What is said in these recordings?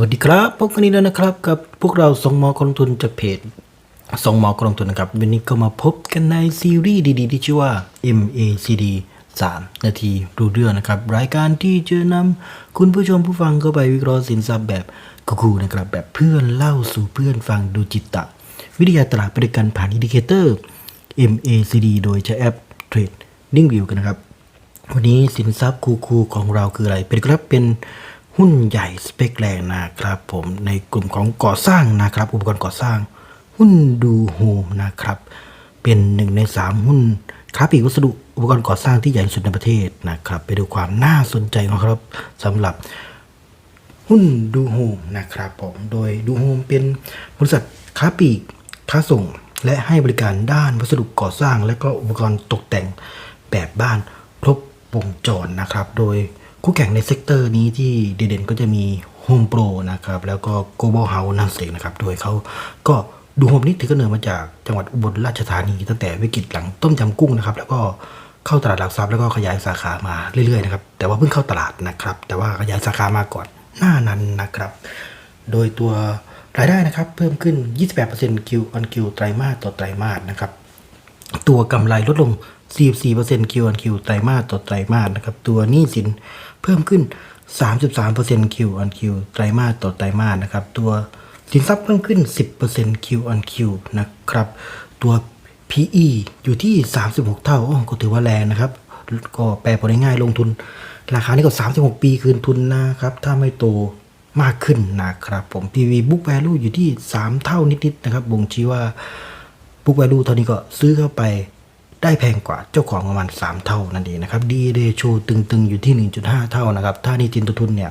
วัสดีครับ พบกันนี้แล้วนะครับ กับพวกเราส่งหมอกลงทุนจากเพจส่งหมอกลงทุนนะครับ วันนี้ก็มาพบกันในซีรีส์ดีๆ ที่ชื่อว่า MACD 3 นาทีรู้เรื่องนะครับ รายการที่จะนำคุณผู้ชมผู้ฟังเข้าไปวิเคราะห์สินทรัพย์แบบคูลๆนะครับ แบบเพื่อนเล่าสู่เพื่อนฟังดูจิตตะ วิทยาตลาดบริการผ่านอินดิเคเตอร์ MACD โดยใช้แอป Trading View กันนะครับ วันนี้สินทรัพย์คูลๆของเราคืออะไรเป็นครับเป็น หุ้นใหญ่สเปคแรงนะครับผมในกลุ่มของก่อสร้างนะครับอุปกรณ์ก่อสร้าง หุ้นดูโฮมนะครับ เป็นหนึ่งในสามหุ้นค้าปลีกวัสดุอุปกรณ์ก่อสร้างที่ใหญ่ที่สุดในประเทศนะครับ ไปดูความน่าสนใจนะครับสำหรับหุ้นดูโฮมนะครับผม โดยดูโฮมเป็นบริษัทค้าปลีกค้าส่ง และให้บริการด้านวัสดุก่อสร้าง และก็อุปกรณ์ตกแต่งแบบบ้านครบวงจรนะครับ โดย คู่แข่งในเซกเตอร์นี้ที่เด่นๆก็จะมี Home Pro นะครับ แล้วก็ Global House นั่นเองนะครับ โดยเขาก็ดูโฮมนี้ถือกำเนิดมาจากจังหวัดอุบลราชธานี ตั้งแต่วิกฤตหลังต้มยำกุ้งนะครับ แล้วก็เข้าตลาดหลักทรัพย์แล้วก็ขยายสาขามาเรื่อยๆนะครับ แต่ว่าเพิ่งเข้าตลาดนะครับ แต่ว่าขยายสาขามาก่อนหน้านั้นนะครับ โดยตัวรายได้นะครับเพิ่มขึ้น 28% Q on Q ไตรมาสต่อไตรมาสนะครับ ตัวกำไรลดลง 44% Q on Q ไตรมาสต่อไตรมาสนะครับ ตัวหนี้สินเพิ่มขึ้น 33% Q on Q ไตรมาสต่อไตรมาสนะครับ ตัวสินทรัพย์เพิ่มขึ้น 10% Q on Q นะครับ ตัว PE อยู่ที่ 36 เท่าก็ถือว่าแรงนะครับ ก็แปลผลง่ายๆลงทุน ราคานี้ก็ 36 ปีคืนทุนนะครับ ถ้าไม่โตมากขึ้นนะครับผม PV book value อยู่ที่ 3 เท่านิดๆนะครับบ่งชี้ว่าบุ๊ก value เท่านี้ก็ซื้อเข้าไป ได้แพงกว่าเจ้าของประมาณ 3 เท่านั่นเองนะครับ D ratio ตึงๆ อยู่ที่ 1.5 เท่านะครับ ถ้านี่จินตัวทุนเนี่ย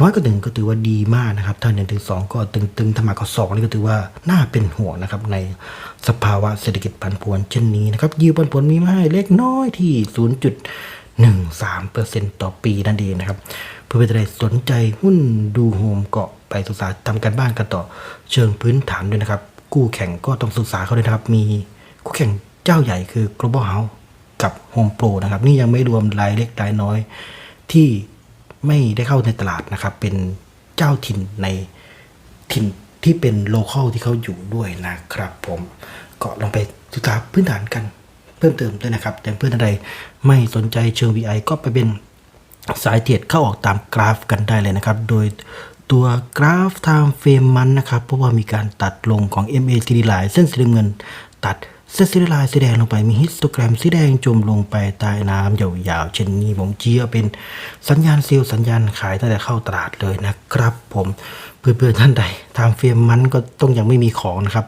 น้อยกว่าหนึ่งก็ถือว่าดีมากนะครับ ถ้าหนึ่งถึงสองก็ตึงๆถ้ามากกว่าสองนี่ก็ถือว่าน่าเป็นห่วงนะครับ ในสภาวะเศรษฐกิจผันผวนเช่นนี้นะครับยิวปันผลมีมาให้เล็กน้อยที่ 0.13%ต่อปีนั่นเองนะครับ เพื่อเป็นใครสนใจหุ้นดูโฮมเก็ไปศึกษาทำการบ้านกันต่อเชิงพื้นฐานด้วยนะครับ กู้แข่งก็ต้องศึกษาเขาด้วยนะครับ มีคู่แข่ง เจ้าใหญ่คือ global house กับ home pro นะครับ นี่ยังไม่รวมรายเล็กรายน้อย ที่ไม่ได้เข้าในตลาดนะครับ เป็นเจ้าถิ่นในถิ่นที่เป็นโลเคอลที่เขาอยู่ด้วยนะครับ ผมก็ลองไปศึกษาพื้นฐานกันเพิ่มเติมด้วยนะครับ แต่เพื่อนอะไรไม่สนใจเชิง VI ก็ไปเป็นสายเทรดเข้าออกตามกราฟกันได้เลยนะครับ โดยตัวกราฟ time frame มันนะครับ เพราะว่ามีการตัดลงของ MACD line เส้นสีเงินตัด เส้นสีลายสีแดงลงไปมีฮิสโตแกรมสีแดงจมลงไปใต้น้ำยาวๆเช่นนี้ผมเชียเป็นสัญญาณเซลล์สัญญาณขายตั้งแต่เข้าตลาดเลยนะครับ ผมเพื่อนๆท่านใด time frame มันก็ต้องยังไม่มีของนะครับ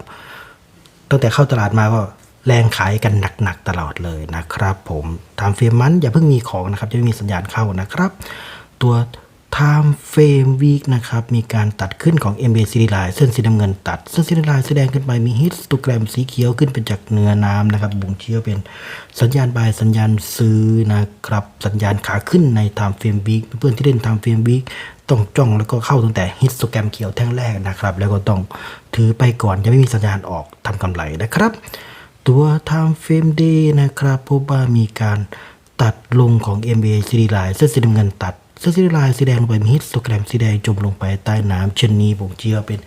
ตั้งแต่เข้าตลาดมาก็แรงขายกันหนักๆตลอดเลยนะครับ ผมทำเฟรมมันอย่าเพิ่งมีของนะครับจะไม่มีสัญญาณเข้านะครับ ตัว Time Frame Week นะครับ มีการตัดขึ้นของ MACD line เส้นสีน้ำเงินตัด เส้นสีน้ำเงินแสดงขึ้นไปมีฮิตสโตแกรมสีเขียวขึ้นเป็นจากเนื้อน้ำนะครับบ่งชี้ว่าเป็นสัญญาณบายสัญญาณซื้อนะครับ สัญญาณขาขึ้นใน Time Frame Week เพื่อนที่เล่น Time Frame Week ต้องจ้องแล้วก็เข้าตั้งแต่ฮิตโปรแกรมเขียวแท่งแรกนะครับ แล้วก็ต้องถือไปก่อนยังไม่มีสัญญาณออกทำกำไรนะครับ ตัว Time Frame Day นะครับพบว่ามีการตัดลงของ MA ซีรีไลน์เส้นสีน้ำเงินตัด เส้นซีลน์สีแดงลงไปมีฮิตโปรแกรมสีแดงจมลงไปใต้น้ำเช่นนี้ผมเชื่อเป็น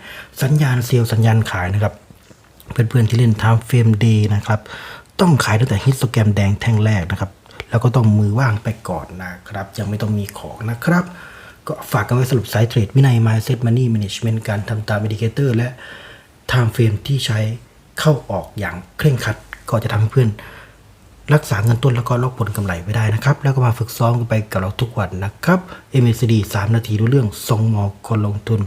สัญญาณเซลล์สัญญาณขายนะครับเพื่อนๆที่เล่น Time Frame Day นะครับต้องขายตั้งแต่ฮิตโปรแกรมแดงแท่งแรกนะครับ แล้วก็ต้องมือว่างไปก่อนนะครับ ยังไม่ต้องมีของนะครับ ก็ฝากกันไว้สรุปสายเทรดวินัย Mindset Money Management การทำตามอินดิเคเตอร์และ Time Frame ที่ใช้เข้าออกอย่างเคร่งครัดก็จะทำให้เพื่อน รักษาเงินต้นแล้วก็ล็อกผลกำไรไว้ได้นะครับ แล้วก็มาฝึกซ้อมกันไปกับเราทุกวันนะครับ MACD 3 นาทีรู้เรื่องทรงหมอคนลงทุน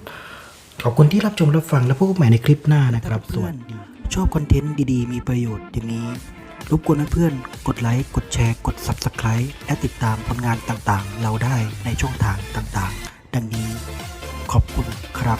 ขอบคุณที่รับชมรับฟังและพบกันใหม่ในคลิปหน้านะครับสวัสดีชอบคอนเทนต์ดีๆ มีประโยชน์อย่างนี้ รบกวนเพื่อนๆกดไลค์ กดแชร์ กด Subscribe และติดตามผลงานต่างๆ เราได้ในช่องทางต่างๆ ดังนี้ ขอบคุณครับ